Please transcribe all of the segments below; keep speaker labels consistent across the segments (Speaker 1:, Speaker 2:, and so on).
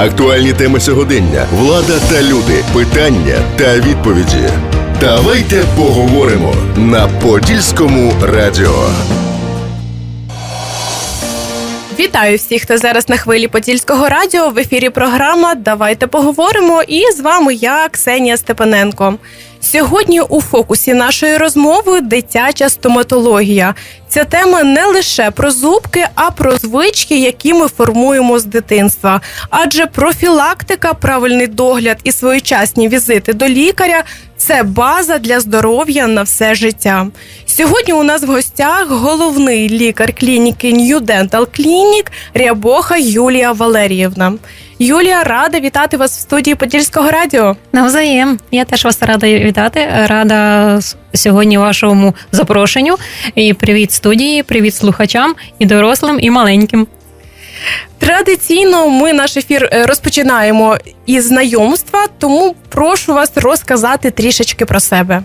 Speaker 1: Актуальні теми сьогодення, влада та люди, питання та відповіді. Давайте поговоримо на Подільському радіо.
Speaker 2: Вітаю всіх, хто зараз на хвилі Подільського радіо. В ефірі програма Давайте поговоримо. І з вами я, Ксенія Степаненко. Сьогодні у фокусі нашої розмови дитяча стоматологія. Ця тема не лише про зубки, а про звички, які ми формуємо з дитинства. Адже профілактика, правильний догляд і своєчасні візити до лікаря це база для здоров'я на все життя. Сьогодні у нас в гостях головний лікар клініки New Dental Clinic Рябоха Юлія Валеріївна. Юлія, рада вітати вас в студії Подільського радіо.
Speaker 3: Навзаєм. Я теж вас рада вітати. Рада сьогодні вашому запрошенню. І привіт студії, привіт слухачам і дорослим, і маленьким.
Speaker 2: Традиційно ми наш ефір е, розпочинаємо із знайомства, тому прошу вас розказати трішечки про себе.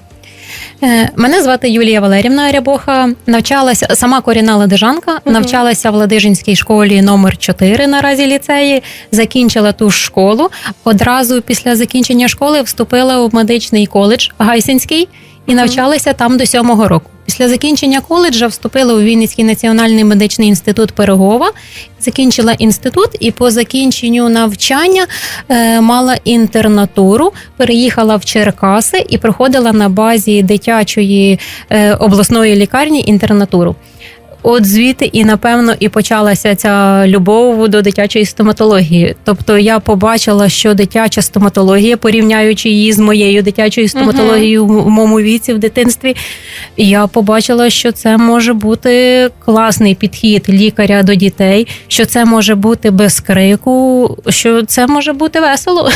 Speaker 3: Е, Мене звати Юлія Валерівна Рябоха. Навчалася сама корінна ладижанка,
Speaker 2: Мгм.
Speaker 3: навчалася в Ладижинській школі номер 4 наразі ліцеї. Закінчила ту ж школу. Одразу після закінчення школи вступила у медичний коледж Гайсинський і навчалася там до сьомого року. Після закінчення коледжа вступила у Вінницький національний медичний інститут Пирогова, закінчила інститут і по закінченню навчання е, мала інтернатуру, переїхала в Черкаси і проходила на базі дитячої е, обласної лікарні інтернатуру. От звідти і напевно і почалася ця любов до дитячої стоматології. Тобто я побачила, що дитяча стоматологія, порівняючи її з моєю дитячою стоматологією в моєму віці в дитинстві, я побачила, що це може бути класний підхід лікаря до дітей, що це може бути без крику, що це може бути весело.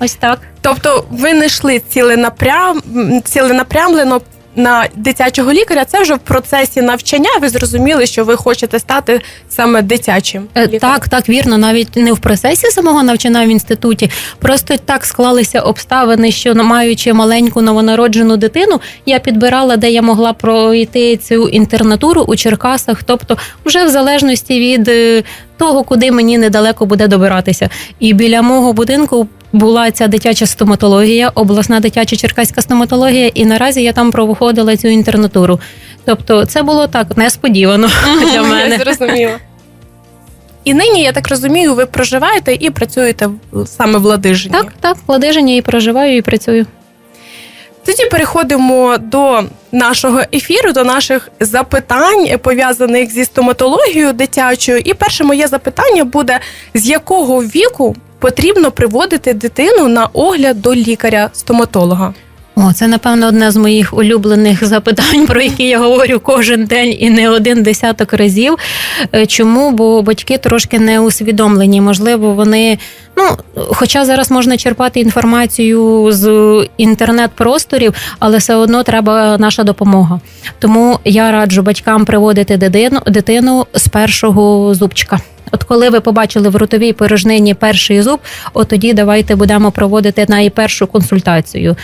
Speaker 3: Ось так.
Speaker 2: Тобто, ви не йшли ціленапрям... ціленапрямлено на дитячого лікаря. Це вже в процесі навчання. Ви зрозуміли, що ви хочете стати саме дитячим.
Speaker 3: Е,
Speaker 2: лікарем.
Speaker 3: Так, так, вірно, навіть не в процесі самого навчання в інституті. Просто так склалися обставини, що маючи маленьку новонароджену дитину, я підбирала, де я могла пройти цю інтернатуру у Черкасах, тобто вже в залежності від е, того, куди мені недалеко буде добиратися. І біля мого будинку. Була ця дитяча стоматологія, обласна дитяча черкаська стоматологія, і наразі я там проводила цю інтернатуру. Тобто, це було так несподівано для
Speaker 2: Я
Speaker 3: мене.
Speaker 2: зрозуміла. І нині, я так розумію, ви проживаєте і працюєте саме в Ладижині.
Speaker 3: Так, так, в Ладижині і проживаю, і працюю.
Speaker 2: Тоді переходимо до нашого ефіру, до наших запитань, пов'язаних зі стоматологією дитячою. І перше моє запитання буде: з якого віку потрібно приводити дитину на огляд до лікаря-стоматолога?
Speaker 3: О, це напевно одне з моїх улюблених запитань, про які я говорю кожен день і не один десяток разів. Е, Чому? Бо батьки трошки не усвідомлені. Можливо, вони. Ну, хоча зараз можна черпати інформацію з інтернет-просторів, але все одно треба наша допомога. Тому я раджу батькам приводити дитину, дитину з першого зубчика. От коли ви побачили в ротовій порожнині перший зуб, от тоді давайте будемо проводити найпершу консультацію.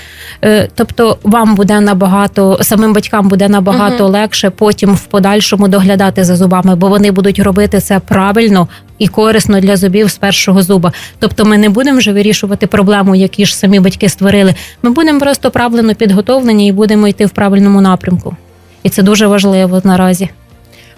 Speaker 3: Е, Тобто вам буде набагато самим батькам буде набагато
Speaker 2: Мгм.
Speaker 3: легше потім в подальшому доглядати за зубами, бо вони будуть робити це правильно і корисно для зубів з першого зуба. Тобто, ми не будемо вже вирішувати проблему, які ж самі батьки створили. Ми будемо просто правильно підготовлені і будемо йти в правильному напрямку. І це дуже важливо наразі.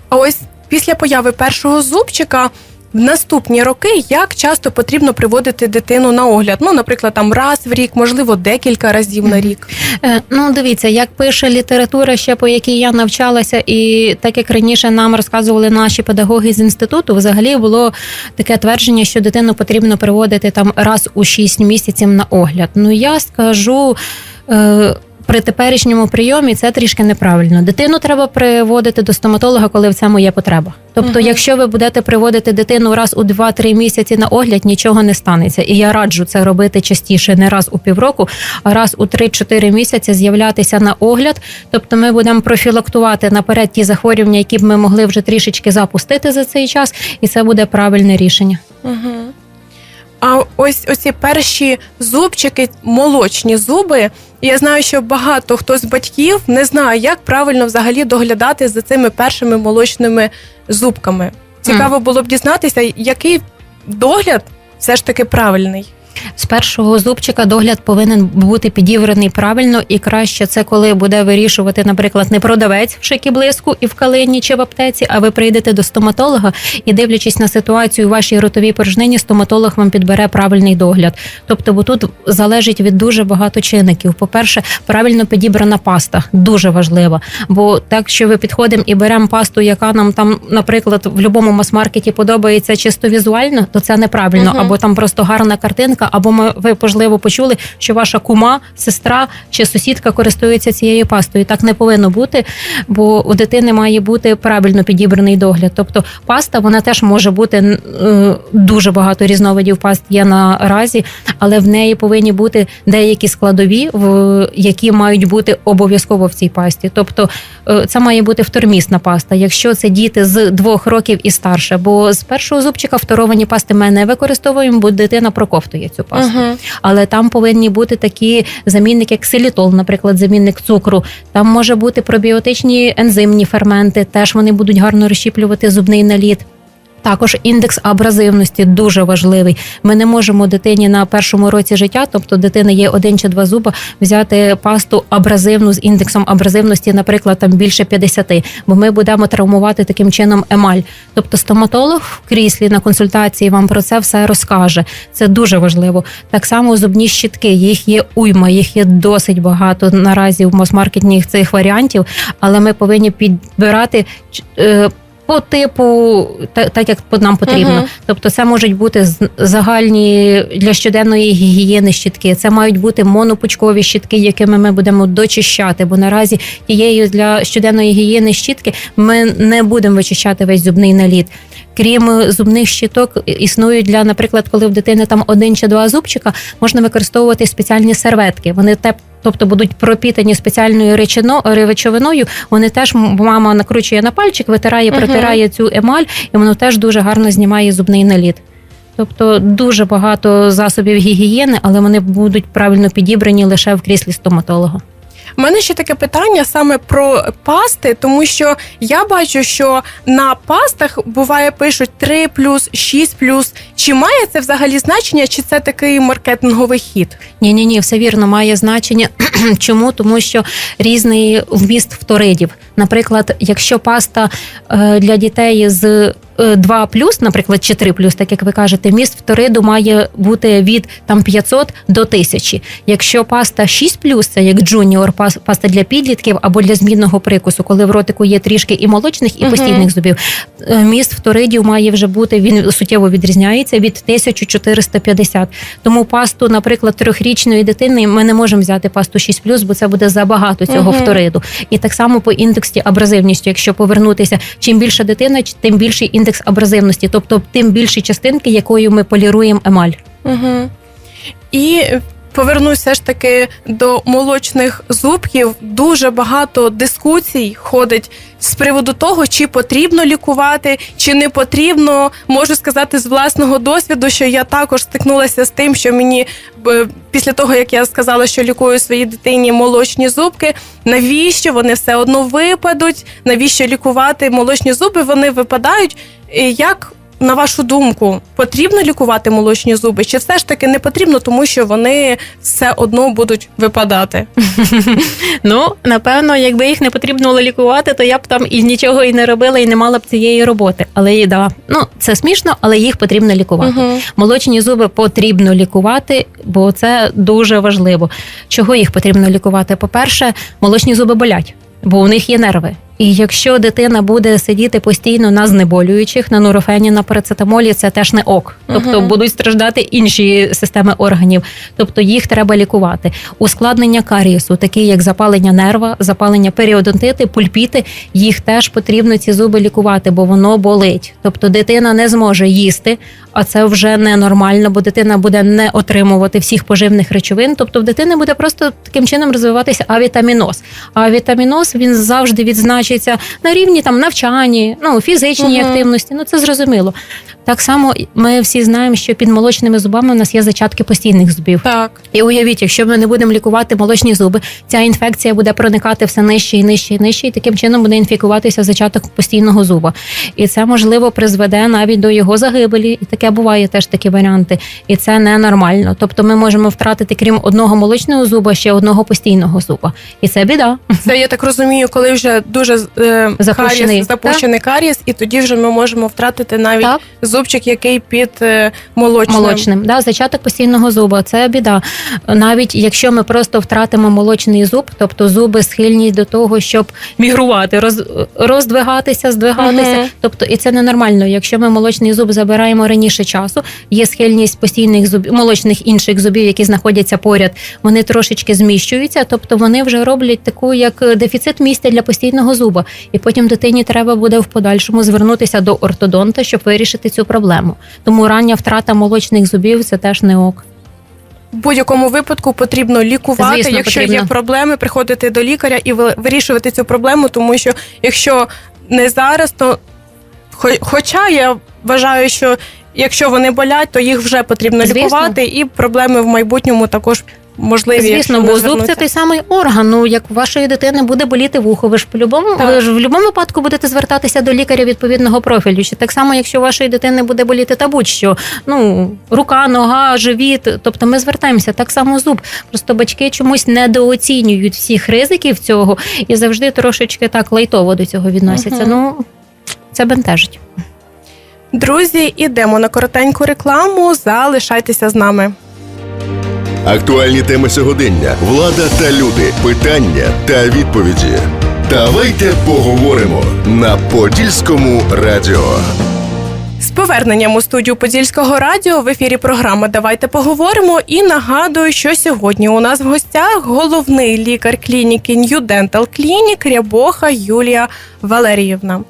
Speaker 2: А ось після появи першого зубчика. В наступні роки як часто потрібно приводити дитину на огляд? Ну, наприклад, там раз в рік, можливо, декілька разів на рік.
Speaker 3: Е, Ну, дивіться, як пише література, ще по якій я навчалася, і так як раніше нам розказували наші педагоги з інституту, взагалі було таке твердження, що дитину потрібно приводити там раз у 6 місяців на огляд. Ну я скажу. При теперішньому прийомі це трішки неправильно. Дитину треба приводити до стоматолога, коли в цьому є потреба. Тобто,
Speaker 2: Мгм.
Speaker 3: якщо ви будете приводити дитину раз у 2-3 місяці на огляд, нічого не станеться. І я раджу це робити частіше, не раз у півроку, а раз у 3-4 місяці з'являтися на огляд. Тобто, ми будемо профілактувати наперед ті захворювання, які б ми могли вже трішечки запустити за цей час, і це буде правильне рішення.
Speaker 2: Угу. А ось оці перші зубчики, молочні зуби. Я знаю, що багато хто з батьків не знає, як правильно взагалі доглядати за цими першими молочними зубками. Цікаво було б дізнатися, який догляд все ж таки правильний?
Speaker 3: З першого зубчика догляд повинен бути підібраний правильно, і краще це коли буде вирішувати, наприклад, не продавець в шикі блиску і в калині чи в аптеці, а ви прийдете до стоматолога і дивлячись на ситуацію у вашій ротовій порожнині, стоматолог вам підбере правильний догляд. Тобто, бо тут залежить від дуже багато чинників. По-перше, правильно підібрана паста дуже важлива. Бо так, що ви підходимо і беремо пасту, яка нам там, наприклад, в будь-якому мас-маркеті подобається чисто візуально, то це неправильно,
Speaker 2: Мгм.
Speaker 3: або там просто гарна картинка, або ми ви можливо почули, що ваша кума, сестра чи сусідка користується цією пастою. Так не повинно бути, бо у дитини має бути правильно підібраний догляд. Тобто паста вона теж може бути е, дуже багато різновидів паст є наразі, але в неї повинні бути деякі складові, в які мають бути обов'язково в цій пасті. Тобто е, це має бути втормісна паста, якщо це діти з двох років і старше. Бо з першого зубчика второвані пасти ми не використовуємо, бо дитина проковтує цю пасту.
Speaker 2: Угу.
Speaker 3: Але там повинні бути такі замінники, як силітол, наприклад, замінник цукру. Там може бути пробіотичні ензимні ферменти, теж вони будуть гарно розщіплювати зубний наліт. Також індекс абразивності дуже важливий. Ми не можемо дитині на першому році життя, тобто дитини є один чи два зуба, взяти пасту абразивну з індексом абразивності, наприклад, там більше 50, бо ми будемо травмувати таким чином емаль. Тобто стоматолог в кріслі на консультації вам про це все розкаже. Це дуже важливо. Так само зубні щітки, їх є уйма, їх є досить багато наразі в мас-маркетних цих варіантів, але ми повинні підбирати. По типу, та- так як нам потрібно.
Speaker 2: Мгм.
Speaker 3: Тобто, це можуть бути загальні для щоденної гігієни щітки. Це мають бути монопучкові щітки, якими ми будемо дочищати. Бо наразі тією для щоденної гігієни щітки ми не будемо вичищати весь зубний наліт. Крім е, зубних щіток, існують для, наприклад, коли в дитини там один чи два зубчика, можна використовувати спеціальні серветки. Вони. Тобто будуть пропітані спеціальною речино, речовиною. Вони теж мама накручує на пальчик, витирає,
Speaker 2: протирає
Speaker 3: протирає цю емаль, і воно теж дуже гарно знімає зубний наліт. Тобто дуже багато засобів гігієни, але вони будуть правильно підібрані лише в кріслі стоматолога.
Speaker 2: У мене ще таке питання саме про пасти, тому що я бачу, що на пастах буває пишуть 3 плюс, 6 плюс. Чи має це взагалі значення, чи це такий маркетинговий хід?
Speaker 3: Ні, ні, ні, все вірно, має значення. Чому? Тому що різний вміст фторидів. Наприклад, якщо паста е, для дітей з е, 2 наприклад, чи 3 так як ви кажете, вміст фториду має бути від там 500 до 1000. Якщо паста 6 це як джуніор пас- паста для підлітків або для змінного прикусу, коли в ротику є трішки і молочних, і постійних зубів, е, вміст фторидів має вже бути він суттєво відрізняється від 1450. Тому пасту, наприклад, трьохрічної дитини ми не можемо взяти пасту 6+, бо це буде забагато цього
Speaker 2: Мгм.
Speaker 3: фториду. І так само по індексі абразивності, якщо повернутися, чим більша дитина, тим більший індекс абразивності, тобто тим більші частинки, якою ми поліруємо емаль.
Speaker 2: Угу. І повернусь все ж таки до молочних зубків. Дуже багато дискусій ходить з приводу того, чи потрібно лікувати, чи не потрібно. Можу сказати з власного досвіду, що я також стикнулася з тим, що мені після того, як я сказала, що лікую своїй дитині молочні зубки, навіщо вони все одно випадуть? Навіщо лікувати молочні зуби? Вони випадають. Як на вашу думку, потрібно лікувати молочні зуби, чи все ж таки не потрібно, тому що вони все одно будуть випадати?
Speaker 3: Ну, напевно, якби їх не потрібно було лікувати, то я б там і нічого і не робила, і не мала б цієї роботи. Але і да, ну це смішно, але їх потрібно лікувати.
Speaker 2: Мгм.
Speaker 3: Молочні зуби потрібно лікувати, бо це дуже важливо. Чого їх потрібно лікувати? По-перше, молочні зуби болять, бо у них є нерви. І якщо дитина буде сидіти постійно на знеболюючих, на нурофені, на парацетамолі, це теж не ок. Тобто
Speaker 2: Мгм.
Speaker 3: будуть страждати інші системи органів. Тобто їх треба лікувати. Ускладнення карієсу, такі як запалення нерва, запалення періодонтити, пульпіти, їх теж потрібно ці зуби лікувати, бо воно болить. Тобто дитина не зможе їсти, а це вже ненормально, бо дитина буде не отримувати всіх поживних речовин. Тобто в дитини буде просто таким чином розвиватися авітаміноз. А авітаміноз він завжди відзначиться на рівні там навчанні, ну фізичній
Speaker 2: Мгм.
Speaker 3: активності. Ну це зрозуміло. Так само ми всі знаємо, що під молочними зубами у нас є зачатки постійних зубів.
Speaker 2: Так.
Speaker 3: І уявіть, якщо ми не будемо лікувати молочні зуби, ця інфекція буде проникати все нижче і нижче і нижче, і таким чином буде інфікуватися зачаток постійного зуба. І це можливо призведе навіть до його загибелі. І таким таке буває теж такі варіанти, і це ненормально. Тобто ми можемо втратити крім одного молочного зуба ще одного постійного зуба, і це біда.
Speaker 2: Це я так розумію, коли вже дуже е,
Speaker 3: Запущений,
Speaker 2: карієс, запущений карієс, і тоді вже ми можемо втратити навіть
Speaker 3: Так.
Speaker 2: зубчик, який під е, молочним.
Speaker 3: молочним. Да, зачаток постійного зуба це біда. Навіть якщо ми просто втратимо молочний зуб, тобто зуби схильні до того, щоб мігрувати, роз, роздвигатися, здвигатися.
Speaker 2: Мгм.
Speaker 3: Тобто, і це ненормально. Якщо ми молочний зуб забираємо раніше часу, є схильність постійних зубів, молочних інших зубів, які знаходяться поряд, вони трошечки зміщуються, тобто вони вже роблять таку як дефіцит місця для постійного зуба. І потім дитині треба буде в подальшому звернутися до ортодонта, щоб вирішити цю проблему. Тому рання втрата молочних зубів це теж не ок.
Speaker 2: В будь-якому випадку потрібно лікувати,
Speaker 3: Звісно,
Speaker 2: якщо
Speaker 3: потрібно.
Speaker 2: є проблеми, приходити до лікаря і вирішувати цю проблему, тому що якщо не зараз, то хоча я вважаю, що якщо вони болять, то їх вже потрібно
Speaker 3: Звісно.
Speaker 2: лікувати, і проблеми в майбутньому також можливі.
Speaker 3: Звісно, бо зуб це той самий орган. Ну як у вашої дитини буде боліти вухо, ви ж по-любому, ви ж в будь-якому випадку будете звертатися до лікаря відповідного профілю. Чи так само, якщо у вашої дитини буде боліти та будь-що, ну рука, нога, живіт. Тобто ми звертаємося так само зуб. Просто батьки чомусь недооцінюють всіх ризиків цього і завжди трошечки так лайтово до цього відносяться.
Speaker 2: Мгм.
Speaker 3: Ну це бентежить.
Speaker 2: Друзі, ідемо на коротеньку рекламу. Залишайтеся з нами.
Speaker 1: Актуальні теми сьогодення, влада та люди, питання та відповіді. Давайте поговоримо на Подільському радіо.
Speaker 2: З поверненням у студію Подільського радіо в ефірі програма Давайте поговоримо. І нагадую, що сьогодні у нас в гостях головний лікар клініки New Dental Clinic Рябоха Юлія Валеріївна.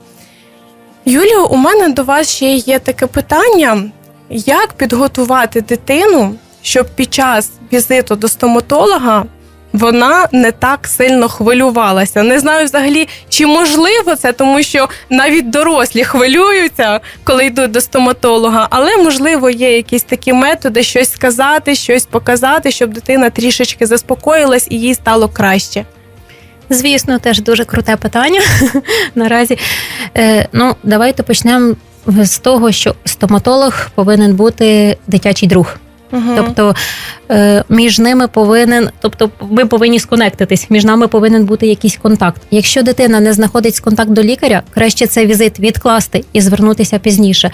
Speaker 2: Юлію, у мене до вас ще є таке питання: як підготувати дитину, щоб під час візиту до стоматолога вона не так сильно хвилювалася. Не знаю взагалі, чи можливо це, тому що навіть дорослі хвилюються, коли йдуть до стоматолога, але можливо є якісь такі методи, щось сказати, щось показати, щоб дитина трішечки заспокоїлась і їй стало краще.
Speaker 3: Звісно, теж дуже круте питання наразі. Е, ну, давайте почнемо з того, що стоматолог повинен бути дитячий друг. Тобто е, між ними повинен, тобто ми повинні сконектитись, між нами повинен бути якийсь контакт. Якщо дитина не знаходить контакт до лікаря, краще цей візит відкласти і звернутися пізніше.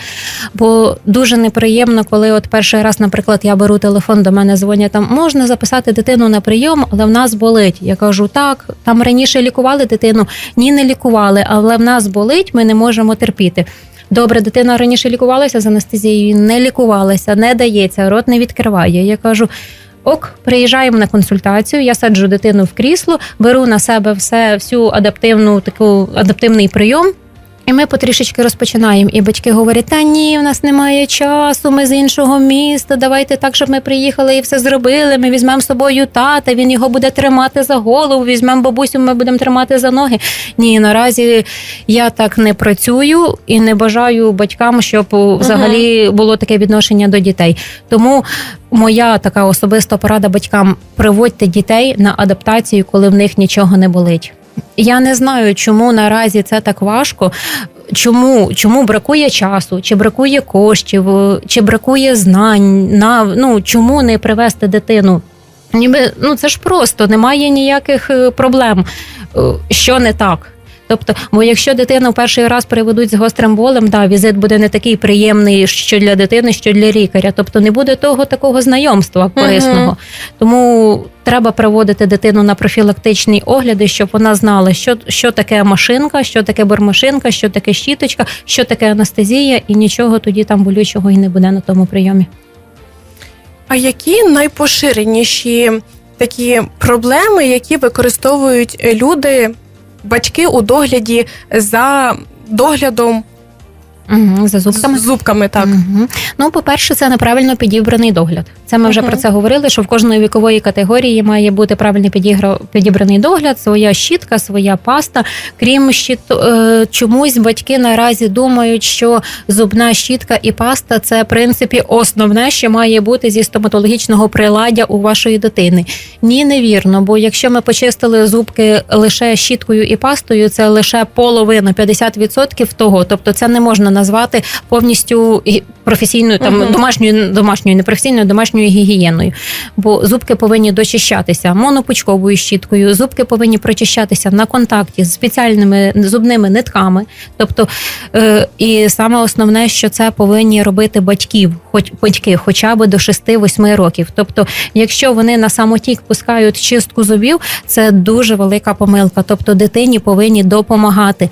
Speaker 3: Бо дуже неприємно, коли от перший раз, наприклад, я беру телефон, до мене дзвонять там, можна записати дитину на прийом, але в нас болить. Я кажу, так, там раніше лікували дитину, ні, не лікували, але в нас болить, ми не можемо терпіти. Добре, дитина раніше лікувалася з анестезією, не лікувалася, не дається, рот не відкриває. Я кажу. Ок, приїжджаємо на консультацію. Я саджу дитину в крісло, беру на себе все, всю адаптивну таку адаптивний прийом. І ми потрішечки розпочинаємо. І батьки говорять: та ні, в нас немає часу, ми з іншого міста. Давайте так, щоб ми приїхали і все зробили. Ми візьмемо з собою тата, він його буде тримати за голову. Візьмемо бабусю, ми будемо тримати за ноги. Ні, наразі я так не працюю і не бажаю батькам, щоб взагалі було таке відношення до дітей. Тому моя така особиста порада батькам: приводьте дітей на адаптацію, коли в них нічого не болить. Я не знаю, чому наразі це так важко. Чому, чому бракує часу, чи бракує коштів, чи бракує знань, на ну чому не привести дитину? Ніби ну це ж просто немає ніяких е, проблем. Е, Що не так? Тобто, бо якщо дитину перший раз приведуть з гострим болем, да, візит буде не такий приємний, що для дитини, що для лікаря. Тобто не буде того такого знайомства корисного. Тому треба приводити дитину на профілактичні огляди, щоб вона знала, що, що таке машинка, що таке бормашинка, що таке щіточка, що таке анестезія, і нічого тоді там болючого і не буде на тому прийомі.
Speaker 2: А які найпоширеніші такі проблеми, які використовують люди, батьки у догляді за доглядом
Speaker 3: Угу, за зубками.
Speaker 2: з зубками? Так.
Speaker 3: Мгм. Ну, по-перше, це неправильно підібраний догляд. Це ми вже про це говорили, що в кожної вікової категорії має бути правильно підігра- підібраний догляд, своя щітка, своя паста. Крім щит, е, чомусь батьки наразі думають, що зубна щітка і паста це в принципі основне, що має бути зі стоматологічного приладдя у вашої дитини. Ні, невірно, бо якщо ми почистили зубки лише щіткою і пастою, це лише половина 50% того. Тобто це не можна назвати повністю професійною, там
Speaker 2: Мгм.
Speaker 3: домашньою, домашньою, не професійною, домашньою гігієною. Бо зубки повинні дочищатися монопучковою щіткою, зубки повинні прочищатися на контакті з спеціальними зубними нитками. Тобто, е, і саме основне, що це повинні робити батьків, хоч батьки, хоча б до 6-8 років. Тобто, якщо вони на самотік пускають чистку зубів, це дуже велика помилка. Тобто, дитині повинні допомагати.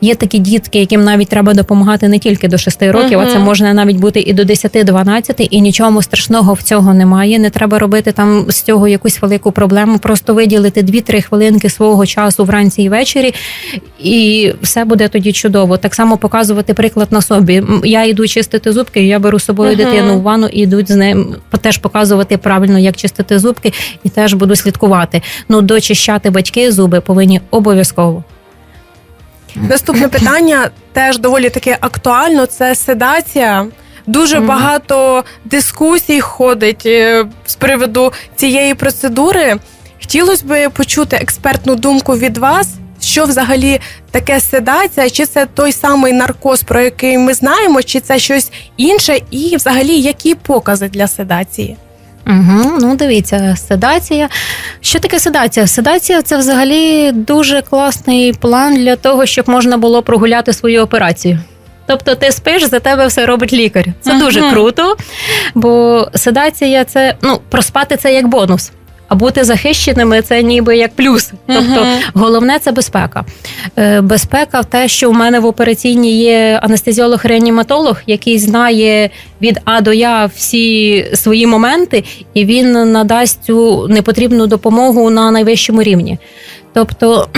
Speaker 3: Є такі дітки, яким навіть треба допомагати не тільки до 6 років, а це можна навіть бути і до 10-12, і нічого страшного в цього немає. Не треба робити там з цього якусь велику проблему. Просто виділити 2-3 хвилинки свого часу вранці і ввечері, і все буде тоді чудово. Так само показувати приклад на собі. Я йду чистити зубки, я беру з собою
Speaker 2: Мгм.
Speaker 3: дитину в ванну і йдуть з ним теж показувати правильно, як чистити зубки, і теж буду слідкувати. Ну, дочищати батьки зуби повинні обов'язково.
Speaker 2: Наступне питання теж доволі таке актуально. Це седація. Дуже
Speaker 3: Мгм.
Speaker 2: багато дискусій ходить е, з приводу цієї процедури. Хотілося б почути експертну думку від вас, що взагалі таке седація, чи це той самий наркоз, про який ми знаємо, чи це щось інше, і взагалі які покази для седації?
Speaker 3: Угу, ну дивіться, седація. Що таке седація? Седація це взагалі дуже класний план для того, щоб можна було прогуляти свою операцію. Тобто ти спиш, за тебе все робить лікар. Це
Speaker 2: Мгм.
Speaker 3: дуже круто, бо седація це ну проспати це як бонус. А бути захищеними це ніби як плюс. Тобто головне це безпека. Е, Безпека в те, що в мене в операційній є анестезіолог-реаніматолог, який знає від А до Я всі свої моменти, і він надасть цю непотрібну допомогу на найвищому рівні. Тобто.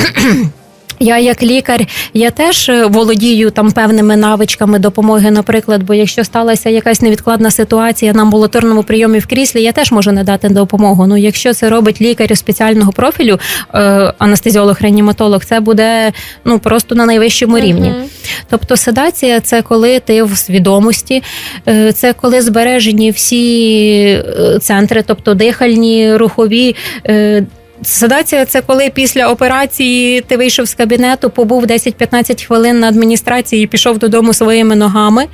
Speaker 3: Я як лікар, я теж е, володію там певними навичками допомоги. Наприклад, бо якщо сталася якась невідкладна ситуація на амбулаторному прийомі в кріслі, я теж можу надати допомогу. Ну, якщо це робить лікар спеціального профілю, е, анестезіолог-реаніматолог, це буде ну просто на найвищому рівні.
Speaker 2: Мгм.
Speaker 3: Тобто седація це коли ти в свідомості, е, це коли збережені всі центри, тобто дихальні, рухові. Седація це коли після операції ти вийшов з кабінету, побув 10-15 хвилин на адміністрації і пішов додому своїми ногами.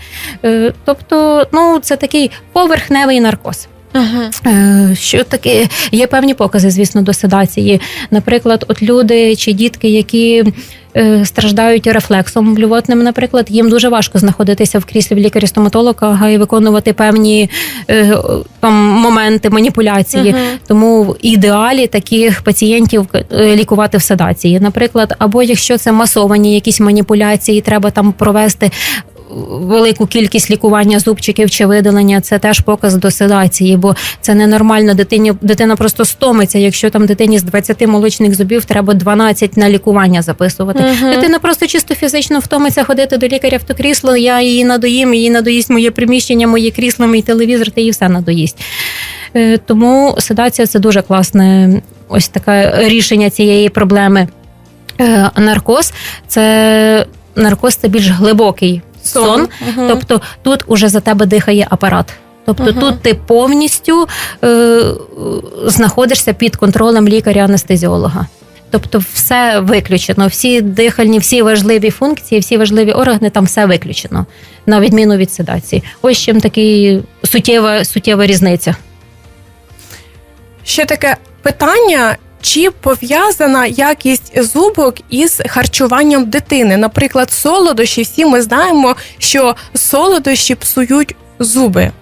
Speaker 3: Е, Тобто, ну це такий поверхневий наркоз.
Speaker 2: Мгм.
Speaker 3: Е, Що таке? Є певні покази, звісно, до седації. Наприклад, от люди чи дітки, які е, страждають рефлексом блювотним, наприклад, їм дуже важко знаходитися в кріслі в лікаря-стоматолога і виконувати певні е, там моменти маніпуляції.
Speaker 2: Мгм.
Speaker 3: Тому в ідеалі таких пацієнтів лікувати в седації. Наприклад, або якщо це масовані якісь маніпуляції, треба там провести. Велику кількість лікування зубчиків чи видалення це теж показ до седації, бо це ненормально. Дитині дитина просто стомиться. Якщо там дитині з 20 молочних зубів треба 12 на лікування записувати.
Speaker 2: Мгм.
Speaker 3: Дитина просто чисто фізично втомиться ходити до лікаря в то крісло. Я її надоїм, її надоїсть моє приміщення, моє крісло, мій телевізор, та її все надоїсть. Е, Тому седація це дуже класне ось таке рішення цієї проблеми. Е, Наркоз це наркоз це більш глибокий сон.
Speaker 2: Мгм.
Speaker 3: Тобто тут уже за тебе дихає апарат. Тобто
Speaker 2: Мгм.
Speaker 3: тут ти повністю е, е, знаходишся під контролем лікаря-анестезіолога. Тобто все виключено, всі дихальні, всі важливі функції, всі важливі органи, там все виключено, на відміну від седації. Ось чим такий суттєва, суттєва різниця.
Speaker 2: Ще таке питання. Чи пов'язана якість зубок із харчуванням дитини? Наприклад, солодощі, всі ми знаємо, що солодощі псують зуби.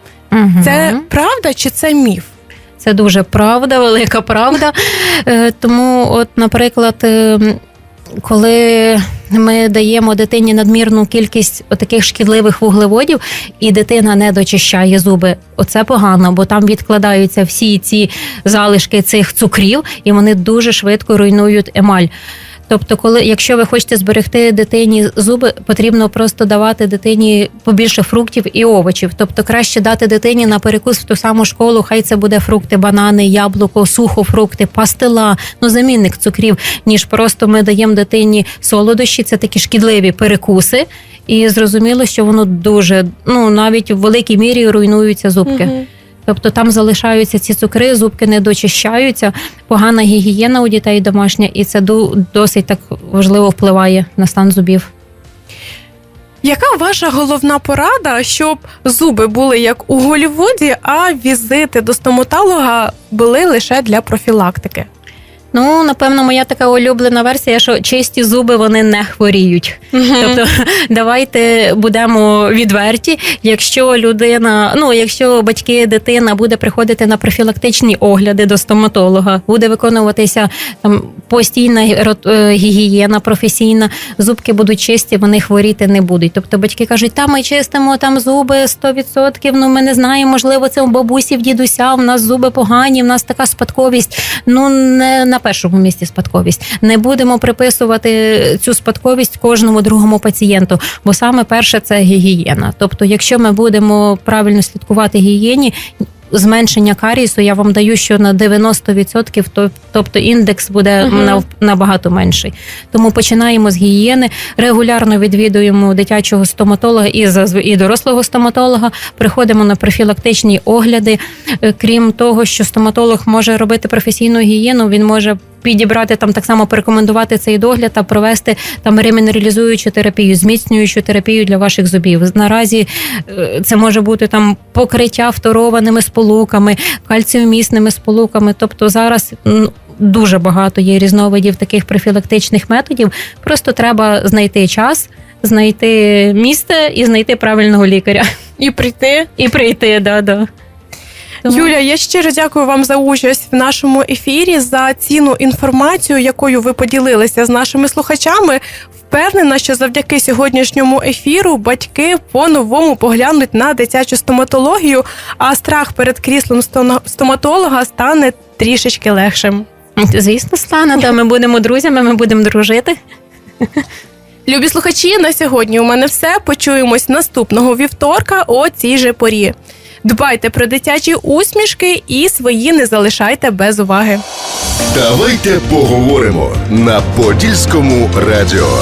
Speaker 2: Це правда чи це міф?
Speaker 3: Це дуже правда, велика правда. Е, Тому, от, наприклад, е, коли ми даємо дитині надмірну кількість таких шкідливих вуглеводів, і дитина не дочищає зуби, оце погано, бо там відкладаються всі ці залишки цих цукрів, і вони дуже швидко руйнують емаль. Тобто, коли, якщо ви хочете зберегти дитині зуби, потрібно просто давати дитині побільше фруктів і овочів. Тобто, краще дати дитині на перекус в ту саму школу, хай це буде фрукти, банани, яблуко, сухофрукти, пастила, ну замінник цукрів, ніж просто ми даємо дитині солодощі. Це такі шкідливі перекуси. І зрозуміло, що воно дуже ну навіть в великій мірі руйнуються зубки.
Speaker 2: Мгм.
Speaker 3: Тобто там залишаються ці цукри, зубки не дочищаються, погана гігієна у дітей домашня, і це досить так важливо впливає на стан зубів.
Speaker 2: Яка ваша головна порада, щоб зуби були як у Голлівуді, а візити до стоматолога були лише для профілактики?
Speaker 3: Ну, напевно, моя така улюблена версія, що чисті зуби вони не хворіють. Тобто, давайте будемо відверті. Якщо людина, ну якщо батьки, дитина буде приходити на профілактичні огляди до стоматолога, буде виконуватися там постійна е, гігієна професійна, зубки будуть чисті, вони хворіти не будуть. Тобто батьки кажуть, та ми чистимо там зуби 100%, ну ми не знаємо, можливо, це у бабусі, в дідуся, в нас зуби погані, в нас така спадковість. Ну не на першому місці спадковість. Не будемо приписувати цю спадковість кожному другому пацієнту, бо саме перше це гігієна. Тобто, якщо ми будемо правильно слідкувати гігієні. Зменшення карісу я вам даю, що на 90%, тобто індекс буде угу. набагато менший. Тому починаємо з гігієни, регулярно відвідуємо дитячого стоматолога і і дорослого стоматолога. Приходимо на профілактичні огляди. Е, Крім того, що стоматолог може робити професійну гігієну, він може підібрати там так само порекомендувати цей догляд та провести там ремінералізуючу терапію, зміцнюючу терапію для ваших зубів. Наразі е, це може бути там покриття фторованими сполуками, кальціумісними сполуками. Тобто зараз. Дуже багато є різновидів таких профілактичних методів. Просто треба знайти час, знайти місце і знайти правильного лікаря.
Speaker 2: І прийти.
Speaker 3: І прийти, да, да. Тому-
Speaker 2: Юля, я щиро дякую вам за участь в нашому ефірі, за цінну інформацію, якою ви поділилися з нашими слухачами. Впевнена, що завдяки сьогоднішньому ефіру батьки по-новому поглянуть на дитячу стоматологію, а страх перед кріслом стоматолога стане трішечки легшим.
Speaker 3: Звісно, стане, да, ми будемо друзями, ми будемо дружити.
Speaker 2: Любі слухачі, на сьогодні у мене все. Почуємось наступного вівторка о цій же порі. Дбайте про дитячі усмішки і свої не залишайте без уваги.
Speaker 1: Давайте поговоримо на Подільському радіо.